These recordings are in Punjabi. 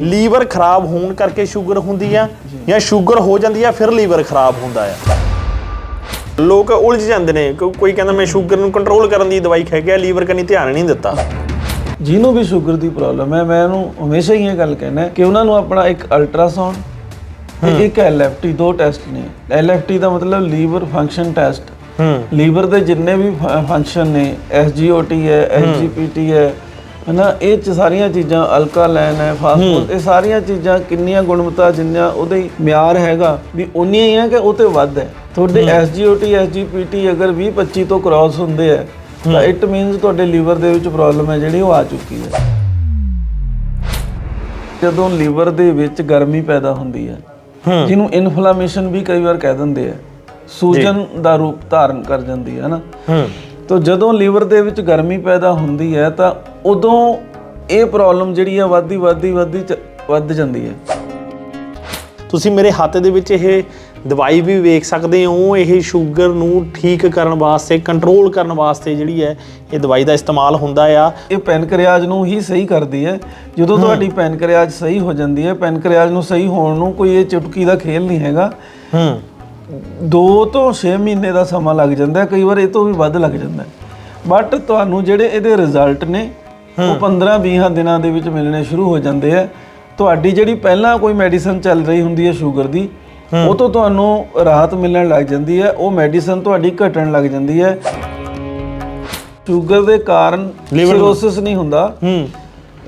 ਲੀਵਰ ਖਰਾਬ ਹੋਣ ਕਰਕੇ ਸ਼ੂਗਰ ਹੁੰਦੀ ਆ ਜਾਂ ਸ਼ੂਗਰ ਹੋ ਜਾਂਦੀ ਆ ਫਿਰ ਲੀਵਰ ਖਰਾਬ ਹੁੰਦਾ ਆ। ਲੋਕ ਉਲਝ ਜਾਂਦੇ ਨੇ। ਕੋ- ਕੋਈ ਕਹਿੰਦਾ ਮੈਂ ਸ਼ੂਗਰ ਨੂੰ ਕੰਟਰੋਲ ਕਰਨ ਦੀ ਦਵਾਈ ਖਾ ਗਿਆ ਲੀਵਰ ਕਨੀ ਧਿਆਨ ਨਹੀਂ ਦਿੱਤਾ। ਜਿਹਨੂੰ ਵੀ ਸ਼ੂਗਰ ਦੀ ਪ੍ਰੋਬਲਮ ਹੈ ਮੈਂ ਉਹਨੂੰ ਹਮੇਸ਼ਾ ਹੀ ਇਹ ਗੱਲ ਕਹਿਣਾ ਕਿ ਉਹਨਾਂ ਨੂੰ ਆਪਣਾ ਇੱਕ ਅਲਟਰਾਸਾਊਂਡ ਤੇ ਇੱਕ ਐਲਐਫਟੀ ਦੋ ਟੈਸਟ ਨੇ। ਐਲਐਫਟੀ ਦਾ ਮਤਲਬ ਲੀਵਰ ਫੰਕਸ਼ਨ ਟੈਸਟ ਹੂੰ। ਲੀਵਰ ਦੇ ਜਿੰਨੇ ਵੀ ਫੰਕਸ਼ਨ ਨੇ ਐਸਜੀਓਟੀ ਹੈ ਐਸਜੀਪੀਟੀ ਹੈ ਹਨਾ ਇਹ ਚ ਸਾਰੀਆਂ ਚੀਜ਼ਾਂ ਅਲਕਾਲਾਈਨ ਹੈ ਫਾਸਫੋਰਸ ਇਹ ਸਾਰੀਆਂ ਚੀਜ਼ਾਂ ਕਿੰਨੀਆਂ ਗੁਣਵੱਤਾ ਜਿੰਨਾ ਉਹਦੇ ਮਿਆਰ ਹੈਗਾ ਵੀ ਉਨੀਆਂ ਹੀ ਹੈ ਕਿ ਉਹ ਤੇ ਵੱਧ ਹੈ। ਤੁਹਾਡੇ ਐਸਜੀਓਟੀ ਐਸਜੀਪੀਟੀ ਅਗਰ 20 25 ਤੋਂ ਕ੍ਰਾਸ ਹੁੰਦੇ ਹੈ ਤਾਂ ਇਟ ਮੀਨਸ ਤੁਹਾਡੇ ਲੀਵਰ ਦੇ ਵਿੱਚ ਪ੍ਰੋਬਲਮ ਹੈ ਜਿਹੜੀ ਉਹ ਆ ਚੁੱਕੀ ਹੈ। ਜਦੋਂ ਲੀਵਰ ਦੇ ਵਿੱਚ ਗਰਮੀ ਪੈਦਾ ਹੁੰਦੀ ਹੈ ਜਿਹਨੂੰ ਇਨਫਲੇਮੇਸ਼ਨ ਵੀ ਕਈ ਵਾਰ ਕਹਿ ਦਿੰਦੇ ਆ ਸੂਜਨ ਦਾ ਰੂਪ ਧਾਰਨ ਕਰ ਜਾਂਦੀ ਹੈ ਨਾ ਤਾਂ ਜਦੋਂ ਲੀਵਰ ਦੇ ਵਿੱਚ ਗਰਮੀ ਪੈਦਾ ਹੁੰਦੀ ਹੈ ਤਾਂ ਉਦੋਂ ਇਹ ਪ੍ਰੋਬਲਮ ਜਿਹੜੀ ਆ ਵੱਧਦੀ ਵੱਧਦੀ ਵੱਧਦੀ ਵੱਧ ਜਾਂਦੀ ਹੈ ਤੁਸੀਂ ਮੇਰੇ ਹੱਥ ਦੇ ਵਿੱਚ ਇਹ ਦਵਾਈ ਵੀ ਵੇਖ ਸਕਦੇ ਹੋ ਇਹ ਸ਼ੂਗਰ ਨੂੰ ਠੀਕ ਕਰਨ ਵਾਸਤੇ ਕੰਟਰੋਲ ਕਰਨ ਵਾਸਤੇ ਜਿਹੜੀ ਹੈ ਇਹ ਦਵਾਈ ਦਾ ਇਸਤੇਮਾਲ ਹੁੰਦਾ ਆ। ਇਹ ਪੈਨਕ੍ਰੀਆਜ ਨੂੰ ਹੀ ਸਹੀ ਕਰਦੀ ਹੈ। ਜਦੋਂ ਤੁਹਾਡੀ ਪੈਨਕ੍ਰੀਆਜ ਸਹੀ ਹੋ ਜਾਂਦੀ ਹੈ ਪੈਨਕ੍ਰੀਆਜ ਨੂੰ ਸਹੀ ਹੋਣ ਨੂੰ ਕੋਈ ਇਹ ਚੁਟਕੀ ਦਾ ਖੇਲ ਨਹੀਂ ਹੈਗਾ। ਹੂੰ। 2 ਤੋਂ 6 ਮਹੀਨੇ ਦਾ ਸਮਾਂ ਲੱਗ ਜਾਂਦਾ ਹੈ, ਕਈ ਵਾਰ ਇਹ ਤੋਂ ਵੀ ਵੱਧ ਲੱਗ ਜਾਂਦਾ ਬਟ ਤੁਹਾਨੂੰ ਜਿਹੜੇ ਇਹਦੇ ਰਿਜ਼ਲਟ ਨੇ ਉਹ 15-20 ਦਿਨਾਂ ਦੇ ਵਿੱਚ ਮਿਲਣੇ ਸ਼ੁਰੂ ਹੋ ਜਾਂਦੇ ਆ। ਤੁਹਾਡੀ ਜਿਹੜੀ ਪਹਿਲਾਂ ਕੋਈ ਮੈਡੀਸਨ ਚੱਲ ਰਹੀ ਹੁੰਦੀ ਹੈ ਸ਼ੂਗਰ ਦੀ ਉਹ ਤੋਂ ਤੁਹਾਨੂੰ ਰਾਹਤ ਮਿਲਣ ਲੱਗ ਜਾਂਦੀ ਹੈ। ਉਹ ਮੈਡੀਸਨ ਤੁਹਾਡੀ ਘਟਣ ਲੱਗ ਜਾਂਦੀ ਹੈ। ਸ਼ੂਗਰ ਦੇ ਕਾਰਨ ਸਿਰੋਸਿਸ ਨਹੀਂ ਹੁੰਦਾ। ਹੂੰ।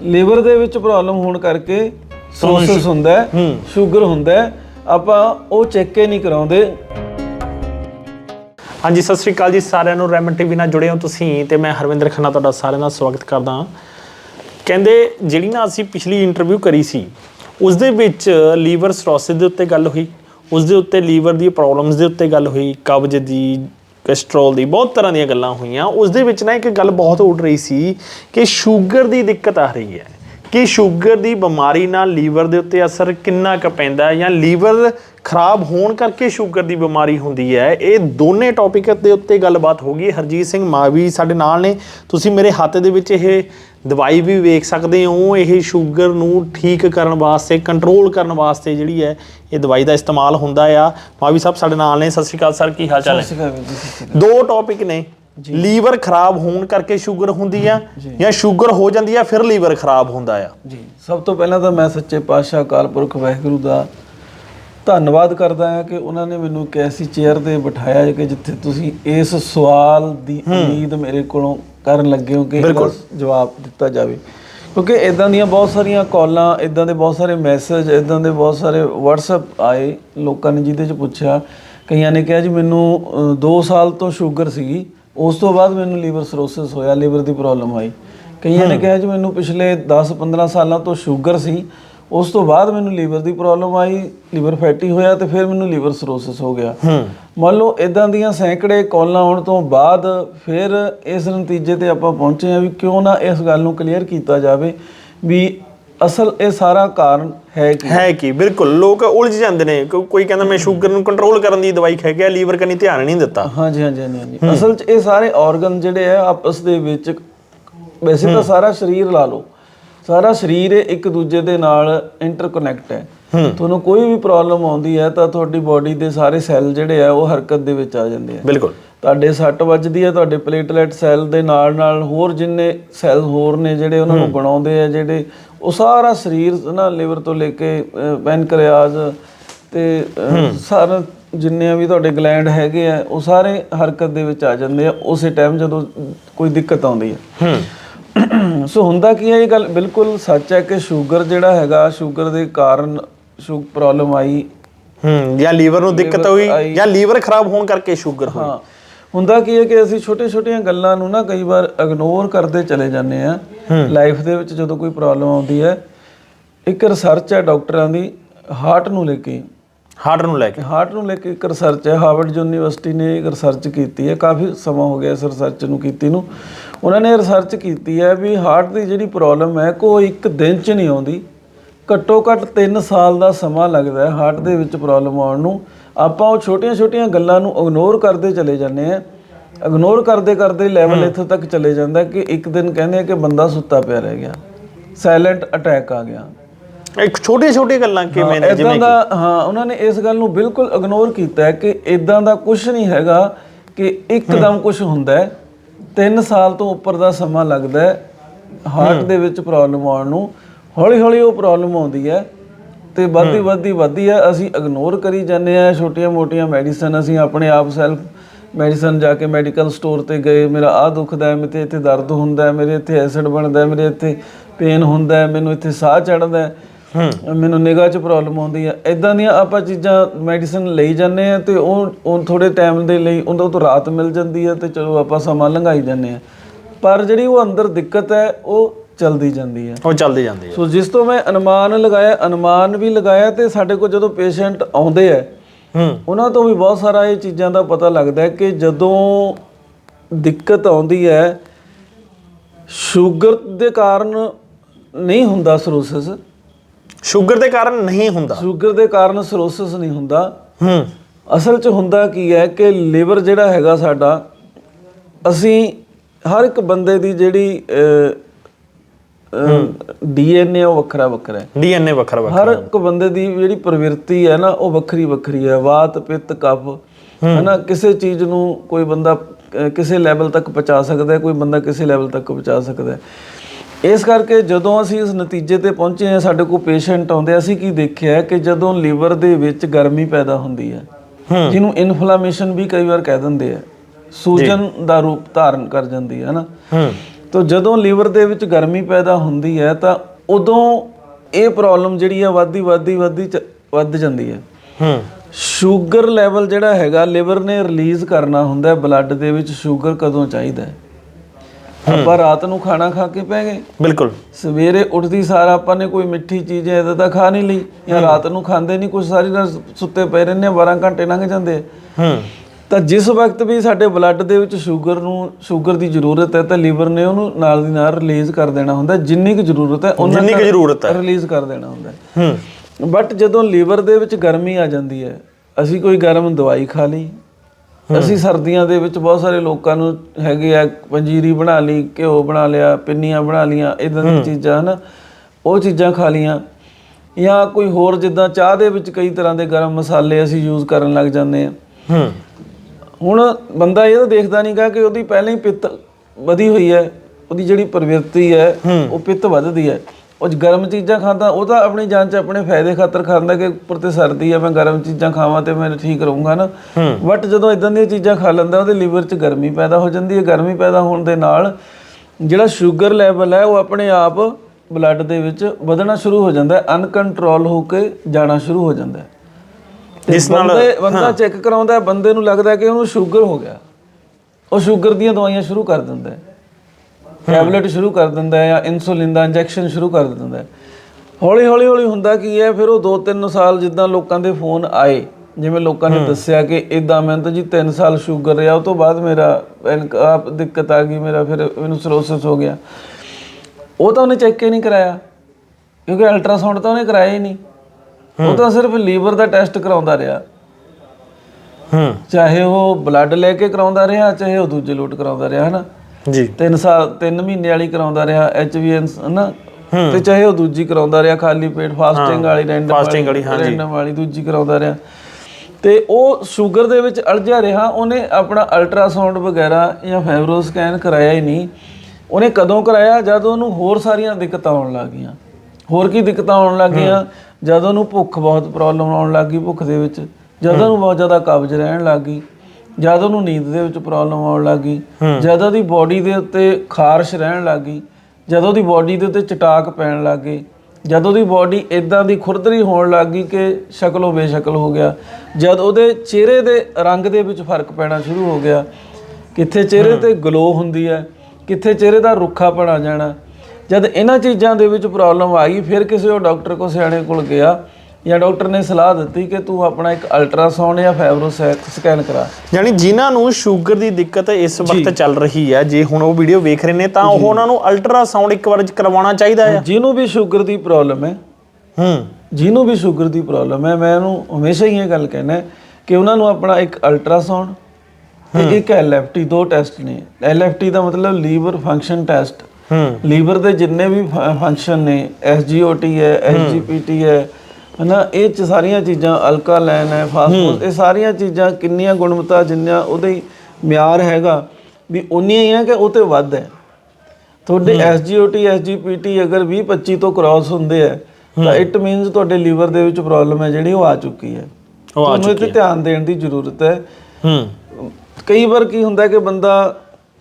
ਲੀਵਰ ਦੇ ਵਿੱਚ ਪ੍ਰੋਬਲਮ ਹੋਣ ਕਰਕੇ ਸਿਰੋਸਿਸ ਹੁੰਦਾ ਹੈ। ਸ਼ੂਗਰ ਹੁੰਦਾ ਆਪਾਂ ਉਹ ਚੈੱਕ ਹੀ ਨਹੀਂ ਕਰਾਉਂਦੇ। ਹਾਂਜੀ, ਸਤਿ ਸ੍ਰੀ ਅਕਾਲ ਜੀ ਸਾਰਿਆਂ ਨੂੰ। ਰੈਮਨ ਟੀਵੀ ਨਾਲ ਜੁੜੇ ਹੋ ਤੁਸੀਂ ਤੇ ਮੈਂ ਹਰਵਿੰਦਰ ਖੰਨਾ ਤੁਹਾਡਾ ਸਾਰਿਆਂ ਦਾ ਸਵਾਗਤ ਕਰਦਾ ਹਾਂ। ਕਹਿੰਦੇ, ਜਿਹੜੀ ਨਾ ਅਸੀਂ ਪਿਛਲੀ ਇੰਟਰਵਿਊ ਕਰੀ ਸੀ ਉਸ ਦੇ ਵਿੱਚ ਲੀਵਰ ਸਰੋਸਿਸ ਦੇ ਉੱਤੇ ਗੱਲ ਹੋਈ ਉਸ ਦੇ ਉੱਤੇ ਲੀਵਰ ਦੀ ਪ੍ਰੋਬਲਮਸ ਦੇ ਉੱਤੇ ਗੱਲ ਹੋਈ, ਕਬਜ਼ ਦੀ ਕੋਲੇਸਟ੍ਰੋਲ ਦੀ, ਬਹੁਤ ਤਰ੍ਹਾਂ ਦੀਆਂ ਗੱਲਾਂ ਹੋਈਆਂ। ਉਸ ਦੇ ਵਿੱਚ ਨਾ ਇੱਕ ਗੱਲ ਬਹੁਤ ਉੱਡ ਰਹੀ ਸੀ ਕਿ ਸ਼ੂਗਰ ਦੀ ਦਿੱਕਤ ਆ ਰਹੀ ਹੈ। ਕਿ ਸ਼ੂਗਰ ਦੀ ਬਿਮਾਰੀ ਨਾਲ ਲੀਵਰ ਦੇ ਉੱਤੇ ਅਸਰ ਕਿੰਨਾ ਕੁ ਪੈਂਦਾ ਹੈ ਜਾਂ ਲੀਵਰ ਖਰਾਬ ਹੋਣ ਕਰਕੇ ਸ਼ੂਗਰ ਦੀ ਬਿਮਾਰੀ ਹੁੰਦੀ ਹੈ? ਇਹ ਦੋਨੇ ਟੌਪਿਕ ਦੇ ਉੱਤੇ ਗੱਲਬਾਤ ਹੋ ਗਈ ਹਰਜੀਤ ਸਿੰਘ ਮਾਵੀ ਸਾਡੇ ਨਾਲ ਨੇ। ਤੁਸੀਂ ਮੇਰੇ ਹੱਥ ਦੇ ਵਿੱਚ ਇਹ ਦਵਾਈ ਵੀ ਵੇਖ ਸਕਦੇ ਹੋ। ਇਹ ਸ਼ੂਗਰ ਨੂੰ ਠੀਕ ਕਰਨ ਵਾਸਤੇ ਕੰਟਰੋਲ ਕਰਨ ਵਾਸਤੇ ਜਿਹੜੀ ਹੈ ਇਹ ਦਵਾਈ ਦਾ ਇਸਤੇਮਾਲ ਹੁੰਦਾ ਆ। ਮਾਵੀ ਸਾਹਿਬ ਸਾਡੇ ਨਾਲ ਨੇ। ਸਤਿ ਸ਼੍ਰੀ ਅਕਾਲ ਸਰ ਕੀ ਹਾਲ ਚਾਲ ਹੈ। ਦੋ ਟੌਪਿਕ ਨੇ। ਲੀਵਰ ਖਰਾਬ ਹੋਣ ਕਰਕੇ ਸ਼ੂਗਰ ਹੁੰਦੀ ਆ ਜਾਂ। ਸ਼ੂਗਰ ਹੋ ਜਾਂਦੀ ਆ ਫਿਰ ਲੀਵਰ ਖਰਾਬ ਹੁੰਦਾ ਆ। ਜੀ। ਸਭ ਤੋਂ ਪਹਿਲਾਂ ਤਾਂ ਮੈਂ ਸੱਚੇ ਪਾਤਸ਼ਾਹ ਅਕਾਲ ਪੁਰਖ ਵਾਹਿਗੁਰੂ ਦਾ ਧੰਨਵਾਦ ਕਰਦਾ ਹਾਂ ਕਿ ਉਹਨਾਂ ਨੇ ਮੈਨੂੰ ਇੱਕ ਐਸੀ ਚੇਅਰ ਤੇ ਬਿਠਾਇਆ ਕਿ ਜਿੱਥੇ ਤੁਸੀਂ ਇਸ ਸਵਾਲ ਦੀ ਉਮੀਦ ਮੇਰੇ ਕੋਲੋਂ ਕਰਨ ਲੱਗੇ ਹੋ ਕਿ ਇਹਦਾ ਜਵਾਬ ਦਿੱਤਾ ਜਾਵੇ। ਕਿਉਂਕਿ ਇਦਾਂ ਦੀਆਂ ਬਹੁਤ ਸਾਰੀਆਂ ਕਾਲਾਂ ਇਦਾਂ ਦੇ ਬਹੁਤ ਸਾਰੇ ਮੈਸੇਜ ਇਦਾਂ ਦੇ ਬਹੁਤ ਸਾਰੇ WhatsApp ਆਏ ਲੋਕਾਂ ਨੇ ਜਿਹਦੇ ਚ ਪੁੱਛਿਆ। ਕਈਆਂ ਨੇ ਕਿਹਾ ਜੀ ਮੈਨੂੰ 2 ਸਾਲ ਤੋਂ ਸ਼ੂਗਰ ਸੀਗੀ। ਉਸ ਤੋਂ ਬਾਅਦ ਮੈਨੂੰ ਲੀਵਰ ਸਰੋਸਿਸ ਹੋਇਆ ਲੀਵਰ ਦੀ ਪ੍ਰੋਬਲਮ ਆਈ ਕਈਆਂ ਨੇ ਕਿਹਾ ਜੀ ਮੈਨੂੰ ਪਿਛਲੇ 10-15 ਸਾਲਾਂ ਤੋਂ ਸ਼ੂਗਰ ਸੀ ਉਸ ਤੋਂ ਬਾਅਦ ਮੈਨੂੰ ਲੀਵਰ ਦੀ ਪ੍ਰੋਬਲਮ ਆਈ ਲੀਵਰ ਫੈਟੀ ਹੋਇਆ ਤੇ ਫਿਰ ਮੈਨੂੰ ਲੀਵਰ ਸਰੋਸਿਸ ਹੋ ਗਿਆ। ਮੰਨ ਲਓ ਇਦਾਂ ਦੀਆਂ ਸੈਂਕੜੇ ਕਾਲਾਂ ਆਉਣ ਤੋਂ ਬਾਅਦ ਫਿਰ ਇਸ ਨਤੀਜੇ ਤੇ ਆਪਾਂ ਪਹੁੰਚੇ ਆ ਵੀ ਕਿਉਂ ਨਾ ਇਸ ਗੱਲ ਨੂੰ ਕਲੀਅਰ ਕੀਤਾ ਜਾਵੇ ਵੀ ਅਸਲ ਇਹ ਸਾਰਾ ਕਾਰਨ ਹੈ ਕਿ? ਹੈ ਕੀ? ਬਿਲਕੁਲ। ਲੋਕ ਉਲਝ ਜਾਂਦੇ ਨੇ। ਕੋ- ਕੋਈ ਕਹਿੰਦਾ ਮੈਂ ਸ਼ੂਗਰ ਨੂੰ ਕੰਟਰੋਲ ਕਰਨ ਦੀ ਦਵਾਈ ਖਾ ਗਿਆ ਲੀਵਰ ਕਨੀ ਧਿਆਨ ਨਹੀਂ ਦਿੱਤਾ। ਹਾਂਜੀ ਹਾਂਜੀ ਹਾਂਜੀ ਹਾਂਜੀ। ਅਸਲ 'ਚ ਇਹ ਸਾਰੇ ਆਰਗਨ ਜਿਹੜੇ ਆ ਆਪਸ ਦੇ ਵਿੱਚ ਵੈਸੇ ਤਾਂ ਸਾਰਾ ਸਰੀਰ ਲਾ ਲਓ। ਸਾਰਾ ਸਰੀਰ ਇਹ ਇੱਕ ਦੂਜੇ ਦੇ ਨਾਲ ਇੰਟਰਕਨੈਕਟ ਹੈ। ਤੁਹਾਨੂੰ ਕੋਈ ਵੀ ਪ੍ਰੋਬਲਮ ਆਉਂਦੀ ਹੈ ਤਾਂ ਤੁਹਾਡੀ ਬਾਡੀ ਦੇ ਸਾਰੇ ਸੈੱਲ ਜਿਹੜੇ ਆ ਉਹ ਹਰਕਤ ਦੇ ਵਿੱਚ ਆ ਜਾਂਦੇ ਆ। ਬਿਲਕੁਲ। ਤੁਹਾਡੇ ਸੱਟ ਵੱਜਦੀ ਹੈ ਤੁਹਾਡੇ ਪਲੇਟਲੈਟ ਸੈੱਲ ਦੇ ਨਾਲ ਨਾਲ ਹੋਰ ਜਿੰਨੇ ਸੈੱਲ ਹੋਰ ਨੇ ਜਿਹੜੇ ਉਹਨਾਂ ਨੂੰ ਬਣਾਉਂਦੇ ਆ ਜਿਹੜੇ ਉਹ ਸਾਰਾ ਸਰੀਰ ਨਾ ਲਿਵਰ ਤੋਂ ਲੈ ਕੇ ਪੈਨਕ੍ਰੀਆਸ ਤੇ ਸਾਰਾ ਜਿੰਨੇ ਵੀ ਤੁਹਾਡੇ ਗਲੈਂਡ ਹੈਗੇ ਆ ਉਹ ਸਾਰੇ ਹਰਕਤ ਦੇ ਵਿੱਚ ਆ ਜਾਂਦੇ ਆ ਉਸੇ ਟਾਈਮ ਜਦੋਂ ਕੋਈ ਦਿੱਕਤ ਆਉਂਦੀ ਹੈ। ਸੋ ਹੁੰਦਾ ਕੀ ਹੈ ਇਹ ਗੱਲ ਬਿਲਕੁਲ ਸੱਚ ਹੈ ਕਿ ਸ਼ੂਗਰ ਜਿਹੜਾ ਹੈਗਾ ਸ਼ੂਗਰ ਦੇ ਕਾਰਨ ਸ਼ੂ ਪ੍ਰੋਬਲਮ ਆਈ। ਹੂੰ ਜਾਂ ਲੀਵਰ ਨੂੰ ਦਿੱਕਤ ਹੋਈ ਜਾਂ ਲੀਵਰ ਖਰਾਬ ਹੋਣ ਕਰਕੇ ਸ਼ੂਗਰ ਹੋਈ। ਹਾਂ। ਹੁੰਦਾ ਕੀ ਹੈ ਕਿ ਅਸੀਂ ਛੋਟੇ-ਛੋਟੀਆਂ ਗੱਲਾਂ ਨੂੰ ਨਾ ਕਈ ਵਾਰ ਇਗਨੋਰ ਕਰਦੇ ਚਲੇ ਜਾਂਦੇ ਆ ਲਾਈਫ ਦੇ ਵਿੱਚ ਜਦੋਂ ਕੋਈ ਪ੍ਰੋਬਲਮ ਆਉਂਦੀ ਹੈ ਇੱਕ ਰਿਸਰਚ ਹੈ ਡਾਕਟਰਾਂ ਦੀ ਹਾਰਟ ਨੂੰ ਲੈ ਕੇ। ਹਾਰਟ ਨੂੰ ਲੈ ਕੇ। ਹਾਰਟ ਨੂੰ ਲੈ ਕੇ ਇੱਕ ਰਿਸਰਚ ਹੈ। ਹਾਰਵਰਡ ਯੂਨੀਵਰਸਿਟੀ ਨੇ ਇੱਕ ਰਿਸਰਚ ਕੀਤੀ ਹੈ। ਕਾਫੀ ਸਮਾਂ ਹੋ ਗਿਆ ਇਸ ਰਿਸਰਚ ਨੂੰ ਕੀਤੀ ਨੂੰ। ਉਹਨਾਂ ਨੇ ਰਿਸਰਚ ਕੀਤੀ ਹੈ ਵੀ ਹਾਰਟ ਦੀ ਜਿਹੜੀ ਪ੍ਰੋਬਲਮ ਹੈ ਕੋਈ ਇੱਕ ਦਿਨ 'ਚ ਨਹੀਂ ਆਉਂਦੀ। ਘੱਟੋ ਘੱਟ 3 ਸਾਲ ਦਾ ਸਮਾਂ ਲੱਗਦਾ ਹੈ ਹਾਰਟ ਦੇ ਵਿੱਚ ਪ੍ਰੋਬਲਮ ਆਉਣ ਨੂੰ। ਆਪਾਂ ਉਹ ਛੋਟੀਆਂ-ਛੋਟੀਆਂ ਗੱਲਾਂ ਨੂੰ ਇਗਨੋਰ ਕਰਦੇ ਚਲੇ ਜਾਂਦੇ ਆ ਇਗਨੋਰ ਕਰਦੇ ਕਰਦੇ ਲੈਵਲ ਇੱਥੋਂ ਤੱਕ ਚਲੇ ਜਾਂਦਾ ਕਿ ਇੱਕ ਦਿਨ ਕਹਿੰਦੇ ਆ ਕਿ ਬੰਦਾ ਸੁੱਤਾ ਪਿਆ ਰਹਿ ਗਿਆ। ਸਾਇਲੈਂਟ ਅਟੈਕ ਆ ਗਿਆ। ਇੱਕ ਛੋਟੀਆਂ ਛੋਟੀਆਂ ਗੱਲਾਂ ਕਿਵੇਂ ਨੇ? ਜਿਵੇਂ ਦਾ ਹਾਂ ਉਹਨਾਂ ਨੇ ਇਸ ਗੱਲ ਨੂੰ ਬਿਲਕੁਲ ਇਗਨੋਰ ਕੀਤਾ ਕਿ ਇਦਾਂ ਦਾ ਕੁਝ ਨਹੀਂ ਹੈਗਾ ਕਿ ਇੱਕਦਮ ਕੁਝ ਹੁੰਦਾ ਹੈ। 3 ਸਾਲ ਤੋਂ ਉੱਪਰ ਦਾ ਸਮਾਂ ਲੱਗਦਾ ਹੈ। ਹਾਰਟ ਦੇ ਵਿੱਚ ਪ੍ਰੋਬਲਮ ਆਉਣ ਨੂੰ। ਹੌਲੀ ਹੌਲੀ ਉਹ ਪ੍ਰੋਬਲਮ ਆਉਂਦੀ ਹੈ। ਤੇ ਵੱਧਦੀ ਵੱਧਦੀ ਵੱਧਦੀ ਹੈ ਅਸੀਂ ਇਗਨੋਰ ਕਰੀ ਜਾਂਦੇ ਆ ਛੋਟੀਆਂ ਮੋਟੀਆਂ ਮੈਡੀਸਨ ਅਸੀਂ ਆਪਣੇ ਆਪ ਸੈਲਫ ਮੈਡੀਸਨ ਜਾ ਕੇ ਮੈਡੀਕਲ ਸਟੋਰ ਤੇ ਗਏ ਮੇਰਾ ਆਹ ਦੁਖਦਾ ਹੈ ਮੇਰੇ ਇੱਥੇ ਦਰਦ ਹੁੰਦਾ ਹੈ ਮੇਰੇ ਇੱਥੇ ਐਸਿਡ ਬਣਦਾ ਹੈ ਮੇਰੇ ਇੱਥੇ ਪੇਨ ਹੁੰਦਾ ਹੈ ਮੈਨੂੰ ਇੱਥੇ ਸਾਹ ਚੜਦਾ ਹੈ ਮੈਨੂੰ ਨਿਗਾਹ 'ਚ ਪ੍ਰੋਬਲਮ ਆਉਂਦੀ ਹੈ ਇਦਾਂ ਦੀਆਂ ਆਪਾਂ ਚੀਜ਼ਾਂ ਮੈਡੀਸਨ ਲਈ ਜਾਂਦੇ ਆ ਤੇ ਉਹ ਉਹ ਥੋੜੇ ਟਾਈਮ ਦੇ ਲਈ ਉਹਦਾ ਤੋਂ ਰਾਹਤ ਮਿਲ ਜਾਂਦੀ ਹੈ ਤੇ ਚਲੋ ਆਪਾਂ ਸਮਾਂ ਲੰਘਾਈ ਜਾਂਦੇ ਆ। ਪਰ ਜਿਹੜੀ ਉਹ ਅੰਦਰ ਦਿੱਕਤ ਹੈ ਉਹ ਚਲਦੀ ਜਾਂਦੀ ਹੈ ਉਹ ਚੱਲਦੇ ਜਾਂਦੇ ਆ। ਸੋ ਜਿਸ ਤੋਂ ਮੈਂ ਅਨੁਮਾਨ ਲਗਾਇਆ ਅਨੁਮਾਨ ਵੀ ਲਗਾਇਆ ਤੇ ਸਾਡੇ ਕੋਲ ਜਦੋਂ ਪੇਸ਼ੈਂਟ ਆਉਂਦੇ ਆ ਹੂੰ। ਉਹਨਾਂ ਤੋਂ ਵੀ ਬਹੁਤ ਸਾਰਾ ਇਹ ਚੀਜ਼ਾਂ ਦਾ ਪਤਾ ਲੱਗਦਾ ਹੈ ਕਿ ਜਦੋਂ ਦਿੱਕਤ ਆਉਂਦੀ ਹੈ ਸ਼ੂਗਰ ਦੇ ਕਾਰਨ ਨਹੀਂ ਹੁੰਦਾ ਸਰੋਸਿਸ ਸ਼ੂਗਰ ਦੇ ਕਾਰਨ ਨਹੀਂ ਹੁੰਦਾ। ਸ਼ੂਗਰ ਦੇ ਕਾਰਨ ਸਰੋਸਿਸ ਨਹੀਂ ਹੁੰਦਾ। ਹੂੰ। ਅਸਲ 'ਚ ਹੁੰਦਾ ਕੀ ਹੈ ਕਿ ਲਿਵਰ ਜਿਹੜਾ ਹੈਗਾ ਸਾਡਾ ਅਸੀਂ ਹਰ ਇੱਕ ਬੰਦੇ ਦੀ ਜਿਹੜੀ ਡੀਐਨਏ ਉਹ ਵੱਖਰਾ ਵੱਖਰਾ ਹੈ। ਡੀਐਨਏ ਵੱਖਰਾ ਵੱਖਰਾ ਹਰ ਇੱਕ ਬੰਦੇ ਦੀ ਜਿਹੜੀ ਪ੍ਰਵਿਰਤੀ ਹੈ ਨਾ ਉਹ ਵੱਖਰੀ ਵੱਖਰੀ ਹੈ। ਵਾਤ ਪਿੱਤ ਕਫ ਹਨਾ ਕਿਸੇ ਚੀਜ਼ ਨੂੰ ਕੋਈ ਬੰਦਾ ਕਿਸੇ ਲੈਵਲ ਤੱਕ ਪਹੁੰਚਾ ਸਕਦਾ ਹੈ ਕੋਈ ਬੰਦਾ ਕਿਸੇ ਲੈਵਲ ਤੱਕ ਪਹੁੰਚਾ ਸਕਦਾ ਹੈ। ਇਸ ਕਰਕੇ ਜਦੋਂ ਅਸੀਂ ਇਸ ਨਤੀਜੇ ਤੇ ਪਹੁੰਚੇ ਹਾਂ ਸਾਡੇ ਕੋਲ ਪੇਸ਼ੈਂਟ ਆਉਂਦੇ ਅਸੀਂ ਕੀ ਦੇਖਿਆ ਕਿ ਜਦੋਂ ਲੀਵਰ ਦੇ ਵਿੱਚ ਗਰਮੀ ਪੈਦਾ ਹੁੰਦੀ ਹੈ ਜਿਹਨੂੰ ਇਨਫਲੇਮੇਸ਼ਨ ਵੀ ਕਈ ਵਾਰ ਕਹਿ ਦਿੰਦੇ ਆ ਸੂਜਨ ਦਾ ਰੂਪ ਧਾਰਨ ਕਰ ਜਾਂਦੀ ਹੈ ਹਨਾ। ਹੂੰ। ਤੋ ਜਦੋਂ ਲੀਵਰ ਦੇ ਵਿੱਚ ਗਰਮੀ ਪੈਦਾ ਹੁੰਦੀ ਹੈ ਤਾਂ ਉਦੋਂ ਇਹ ਪ੍ਰੋਬਲਮ ਜਿਹੜੀ ਆ ਵੱਧਦੀ ਵੱਧਦੀ ਵੱਧਦੀ ਵੱਧ ਜਾਂਦੀ ਹੈ। ਹੂੰ। ਸ਼ੂਗਰ ਲੈਵਲ ਜਿਹੜਾ ਹੈਗਾ ਲਿਵਰ ਨੇ ਰਿਲੀਜ਼ ਕਰਨਾ ਹੁੰਦਾ ਹੈ ਬਲੱਡ ਦੇ ਵਿੱਚ ਸ਼ੂਗਰ ਕਦੋਂ ਚਾਹੀਦਾ ਹੈ। ਆਪਾਂ ਰਾਤ ਨੂੰ ਖਾਣਾ ਖਾ ਕੇ ਪੈ ਗਏ। ਬਿਲਕੁਲ। ਸਵੇਰੇ ਉੱਠਦੀ ਸਾਰ ਆਪਾਂ ਨੇ ਕੋਈ ਮਿੱਠੀ ਚੀਜ਼ ਐਦਾਂ ਤਾਂ ਖਾ ਨਹੀਂ ਲਈ। ਜਾਂ ਰਾਤ ਨੂੰ ਖਾਂਦੇ ਨਹੀਂ ਕੁਝ ਸਾਰੀ ਰਾਤ ਸੁੱਤੇ ਪਏ ਰਹਿੰਦੇ ਆ 12 ਘੰਟੇ ਲੰਘ ਜਾਂਦੇ ਹੂੰ। ਤਾਂ ਜਿਸ ਵਕਤ ਵੀ ਸਾਡੇ ਬਲੱਡ ਦੇ ਵਿੱਚ ਸ਼ੂਗਰ ਨੂੰ ਸ਼ੂਗਰ ਦੀ ਜ਼ਰੂਰਤ ਹੈ ਤਾਂ ਲੀਵਰ ਨੇ ਉਹਨੂੰ ਨਾਲ ਦੀ ਨਾਲ ਰਿਲੀਜ਼ ਕਰ ਦੇਣਾ ਹੁੰਦਾ ਜਿੰਨੀ ਕੁ ਜ਼ਰੂਰਤ ਹੈ ਉਹਨਾਂ ਜਿੰਨੀ ਕੁ ਜ਼ਰੂਰਤ ਹੈ। ਰਿਲੀਜ਼ ਕਰ ਦੇਣਾ ਹੁੰਦਾ ਹੂੰ। ਬਟ ਜਦੋਂ ਲੀਵਰ ਦੇ ਵਿੱਚ ਗਰਮੀ ਆ ਜਾਂਦੀ ਹੈ ਅਸੀਂ ਕੋਈ ਗਰਮ ਦਵਾਈ ਖਾ ਲਈ ਅਸੀਂ ਸਰਦੀਆਂ ਦੇ ਵਿੱਚ ਬਹੁਤ ਸਾਰੇ ਲੋਕਾਂ ਨੂੰ ਹੈਗੇ ਆ ਪੰਜੀਰੀ ਬਣਾ ਲਈ ਘਿਓ ਬਣਾ ਲਿਆ ਪਿੰਨੀਆਂ ਬਣਾ ਲੀਆਂ ਇਦਾਂ ਦੀਆਂ ਚੀਜ਼ਾਂ ਹਨ ਉਹ ਚੀਜ਼ਾਂ ਖਾ ਲੀਆਂ ਜਾਂ ਕੋਈ ਹੋਰ ਜਿੱਦਾਂ ਚਾਹ ਦੇ ਵਿੱਚ ਕਈ ਤਰ੍ਹਾਂ ਦੇ ਗਰਮ ਮਸਾਲੇ ਅਸੀਂ ਯੂਜ਼ ਕਰਨ ਲੱਗ ਜਾਂਦੇ ਆ ਹੂੰ। ਹੁਣ ਬੰਦਾ ਇਹ ਤਾਂ ਦੇਖਦਾ ਨਹੀਂਗਾ ਕਿ ਉਹਦੀ ਪਹਿਲਾਂ ਹੀ ਪਿੱਤ ਵਧੀ ਹੋਈ ਹੈ ਉਹਦੀ ਜਿਹੜੀ ਪ੍ਰਵਿਰਤੀ ਹੈ ਉਹ ਪਿੱਤ ਵੱਧਦੀ ਹੈ। ਉਹ ਜ ਗਰਮ ਚੀਜ਼ਾਂ ਖਾਂਦਾ ਉਹ ਤਾਂ ਆਪਣੀ ਜਾਨ 'ਚ ਆਪਣੇ ਫਾਇਦੇ ਖਾਤਰ ਖਾਂਦਾ ਕਿ ਉੱਪਰ ਤੇ ਸਰਦੀ ਹੈ ਮੈਂ ਗਰਮ ਚੀਜ਼ਾਂ ਖਾਵਾਂ ਤੇ ਮੈਂ ਠੀਕ ਰਹੂੰਗਾ ਨਾ। ਬਟ ਜਦੋਂ ਇਦਾਂ ਦੀਆਂ ਚੀਜ਼ਾਂ ਖਾ ਲੈਂਦਾ ਉਹਦੇ ਲੀਵਰ 'ਚ ਗਰਮੀ ਪੈਦਾ ਹੋ ਜਾਂਦੀ ਹੈ। ਗਰਮੀ ਪੈਦਾ ਹੋਣ ਦੇ ਨਾਲ ਜਿਹੜਾ ਸ਼ੂਗਰ ਲੈਵਲ ਹੈ ਉਹ ਆਪਣੇ ਆਪ ਬਲੱਡ ਦੇ ਵਿੱਚ ਵਧਣਾ ਸ਼ੁਰੂ ਹੋ ਜਾਂਦਾ ਹੈ ਅਨਕੰਟਰੋਲ ਹੋ ਕੇ ਜਾਣਾ ਸ਼ੁਰੂ ਹੋ ਜਾਂਦਾ ਹੈ। ਜਿਸ ਨਾਲ ਬੰਦਾ ਚੈੱਕ ਕਰਾਉਂਦਾ ਹੈ, ਬੰਦੇ ਨੂੰ ਲੱਗਦਾ ਕਿ ਉਹਨੂੰ ਸ਼ੂਗਰ ਹੋ ਗਿਆ। ਉਹ ਸ਼ੂਗਰ ਦੀਆਂ ਦਵਾਈਆਂ ਸ਼ੁਰੂ ਕਰ ਦਿੰਦਾ ਹੈ। ਟੈਬਲੇਟ ਸ਼ੁਰੂ ਕਰ ਦਿੰਦਾ ਹੈ ਜਾਂ ਇਨਸੂਲਿਨ ਦਾ ਇੰਜੈਕਸ਼ਨ ਸ਼ੁਰੂ ਕਰ ਦਿੰਦਾ ਹੈ। ਹੌਲੀ ਹੌਲੀ ਹੌਲੀ ਹੁੰਦਾ ਕੀ ਹੈ ਫਿਰ ਉਹ 2-3 ਸਾਲ ਜਿੱਦਾਂ ਲੋਕਾਂ ਦੇ ਫੋਨ ਆਏ ਜਿਵੇਂ ਲੋਕਾਂ ਨੇ ਦੱਸਿਆ ਕਿ ਇਦਾਂ ਮੈਂ ਤਾਂ ਜੀ 3 ਸਾਲ ਸ਼ੂਗਰ ਰਿਹਾ ਉਹ ਤੋਂ ਬਾਅਦ ਮੇਰਾ ਆਹ ਦਿੱਕਤ ਆ ਗਈ ਮੇਰਾ ਫਿਰ ਮੈਨੂੰ ਸਰੋਸਿਸ ਹੋ ਗਿਆ। ਉਹ ਤਾਂ ਉਹਨੇ ਚੈੱਕ ਹੀ ਨਹੀਂ ਕਰਾਇਆ ਕਿਉਂਕਿ ਅਲਟਰਾਸਾਊਂਡ ਤਾਂ ਉਹਨੇ ਕਰਾਇਆ ਹੀ ਨਹੀਂ। ਉਹ ਤਾਂ ਸਿਰਫ ਲੀਵਰ ਦਾ ਟੈਸਟ ਕਰਾਉਂਦਾ ਰਿਹਾ। ਹੂੰ। ਚਾਹੇ ਉਹ ਬਲੱਡ ਲੈ ਕੇ ਕਰਾਉਂਦਾ ਰਿਹਾ ਚਾਹੇ ਉਹ ਦੂਜੇ ਲੋਟ ਕਰਾਉਂਦਾ ਰਿਹਾ ਹਨਾ? ਜੀ। 3 ਸਾਲ 3 ਮਹੀਨੇ ਵਾਲੀ ਕਰਾਉਂਦਾ ਰਿਹਾ ਐਚਵੀਐਨਸ ਹਨਾ? ਤੇ ਚਾਹੇ ਉਹ ਦੂਜੀ ਕਰਾਉਂਦਾ ਰਿਹਾ ਖਾਲੀ ਪੇਟ ਫਾਸਟਿੰਗ ਵਾਲੀ ਰੈਂਡਮ fasting ਵਾਲੀ, ਹਾਂਜੀ। ਰੈਂਡਮ ਵਾਲੀ ਦੂਜੀ ਕਰਾਉਂਦਾ ਰਿਹਾ। ਤੇ ਉਹ ਸ਼ੂਗਰ ਦੇ ਵਿੱਚ ਅਲਝਿਆ ਰਿਹਾ ਉਹਨੇ ਆਪਣਾ ਅਲਟਰਾਸਾਊਂਡ ਵਗੈਰਾ ਜਾਂ ਫੈਬਰੋ ਸਕੈਨ ਕਰਾਇਆ ਹੀ ਨਹੀਂ। ਉਹਨੇ ਕਦੋਂ ਕਰਾਇਆ? ਜਦ ਉਹਨੂੰ ਹੋਰ ਸਾਰੀਆਂ ਦਿੱਕਤਾਂ ਆਉਣ ਲੱਗ ਗਈਆਂ ਹੋਰ ਕੀ ਦਿੱਕਤਾਂ ਆਉਣ ਲੱਗ ਗਈਆਂ ਜਦ ਉਹਨੂੰ ਭੁੱਖ ਬਹੁਤ ਪ੍ਰੋਬਲਮ ਆਉਣ ਲੱਗ ਗਈ ਭੁੱਖ ਦੇ ਵਿੱਚ ਜਦ ਉਹਨੂੰ ਬਹੁਤ ਜ਼ਿਆਦਾ ਕਬਜ਼ ਰਹਿਣ ਲੱਗ ਗਈ ਜਦ ਉਹਨੂੰ ਨੀਂਦ ਦੇ ਵਿੱਚ ਪ੍ਰੋਬਲਮ ਆਉਣ ਲੱਗ ਗਈ ਜਦ ਉਹਦੀ ਬਾਡੀ ਦੇ ਉੱਤੇ ਖਾਰਸ਼ ਰਹਿਣ ਲੱਗ ਗਈ ਜਦ ਉਹਦੀ ਬਾਡੀ ਦੇ ਉੱਤੇ ਚਟਾਕ ਪੈਣ ਲੱਗ ਗਏ ਜਦ ਉਹਦੀ ਬਾਡੀ ਇਦਾਂ ਦੀ ਖੁਰਦਰੀ ਹੋਣ ਲੱਗ ਗਈ ਕਿ ਸ਼ਕਲੋਂ ਬੇਸ਼ਕਲ ਹੋ ਗਿਆ ਜਦ ਉਹਦੇ ਚਿਹਰੇ ਦੇ ਰੰਗ ਦੇ ਵਿੱਚ ਫ਼ਰਕ ਪੈਣਾ ਸ਼ੁਰੂ ਹੋ ਗਿਆ ਕਿੱਥੇ ਚਿਹਰੇ ਤੇ ਗਲੋ ਹੁੰਦੀ ਹੈ ਕਿੱਥੇ ਚਿਹਰੇ ਦਾ ਰੁੱਖਾਪਣ ਆ ਜਾਣਾ ਜਦ ਇਹਨਾਂ ਚੀਜ਼ਾਂ ਦੇ ਵਿੱਚ ਪ੍ਰੋਬਲਮ ਆ ਗਈ ਫਿਰ ਕਿਸੇ ਉਹ ਡਾਕਟਰ ਕੋ ਸਿਆਣੇ ਕੋਲ ਗਿਆ ਜਾਂ ਡਾਕਟਰ ਨੇ ਸਲਾਹ ਦਿੱਤੀ ਕਿ ਤੂੰ ਆਪਣਾ ਇੱਕ ਅਲਟਰਾਸਾਊਂਡ ਜਾਂ ਫੈਬਰੋ ਸਕੈਨ ਕਰਾ। ਯਾਨੀ ਜਿਨ੍ਹਾਂ ਨੂੰ ਸ਼ੂਗਰ ਦੀ ਦਿੱਕਤ ਇਸ ਵਕਤ ਚੱਲ ਰਹੀ ਹੈ ਜੇ ਹੁਣ ਉਹ ਵੀਡੀਓ ਵੇਖ ਰਹੇ ਨੇ ਤਾਂ ਉਹ ਉਹਨਾਂ ਨੂੰ ਅਲਟਰਾਸਾਊਂਡ ਇੱਕ ਵਾਰ ਕਰਵਾਉਣਾ ਚਾਹੀਦਾ ਹੈ। ਜਿਹਨੂੰ ਵੀ ਸ਼ੂਗਰ ਦੀ ਪ੍ਰੋਬਲਮ ਹੈ ਹੂੰ। ਜਿਹਨੂੰ ਵੀ ਸ਼ੂਗਰ ਦੀ ਪ੍ਰੋਬਲਮ ਹੈ ਮੈਂ ਉਹਨੂੰ ਹਮੇਸ਼ਾ ਹੀ ਇਹ ਗੱਲ ਕਹਿਣਾ ਹੈ ਕਿ ਉਹਨਾਂ ਨੂੰ ਆਪਣਾ ਇੱਕ ਅਲਟਰਾਸਾਊਂਡ ਤੇ ਇੱਕ ਐਲਐਫਟੀ ਦੋ ਟੈਸਟ ਨੇ। ਐਲਐਫਟੀ ਦਾ ਮਤਲਬ ਲੀਵਰ ਫੰਕਸ਼ਨ ਟੈਸਟ। ਲੀਵਰ ਦੇ ਜਿੰਨੇ ਵੀ ਫੰਕਸ਼ਨ ਨੇ ਐਸਜੀਓਟੀ ਹੈ ਐਸਜੀਪੀਟੀ ਹੈ ਹਨਾ ਇਹ ਚ ਸਾਰੀਆਂ ਚੀਜ਼ਾਂ ਅਲਕਾਲਾਈਨ ਹੈ ਫਾਸਫੋਰਸ ਇਹ ਸਾਰੀਆਂ ਚੀਜ਼ਾਂ ਕਿੰਨੀਆਂ ਗੁਣਵੱਤਾ ਜਿੰਨਾ ਉਹਦੇ ਮਿਆਰ ਹੈਗਾ ਵੀ ਉਨੀਆਂ ਹੀ ਹੈ ਕਿ ਉਹ ਤੇ ਵੱਧ ਹੈ। ਤੁਹਾਡੇ ਐਸਜੀਓਟੀ ਐਸਜੀਪੀਟੀ ਅਗਰ 20 25 ਤੋਂ ਕ੍ਰਾਸ ਹੁੰਦੇ ਆ ਤਾਂ ਇਟ ਮੀਨਸ ਤੁਹਾਡੇ ਲੀਵਰ ਦੇ ਵਿੱਚ ਪ੍ਰੋਬਲਮ ਹੈ ਜਿਹੜੀ ਉਹ ਆ ਚੁੱਕੀ ਹੈ। ਉਹ ਆ ਤੁਹਾਨੂੰ ਇਹ ਤੇ ਧਿਆਨ ਦੇਣ ਦੀ ਜ਼ਰੂਰਤ ਹੈ। ਹੂੰ। ਕਈ ਵਾਰ ਕੀ ਹੁੰਦਾ ਕਿ ਬੰਦਾ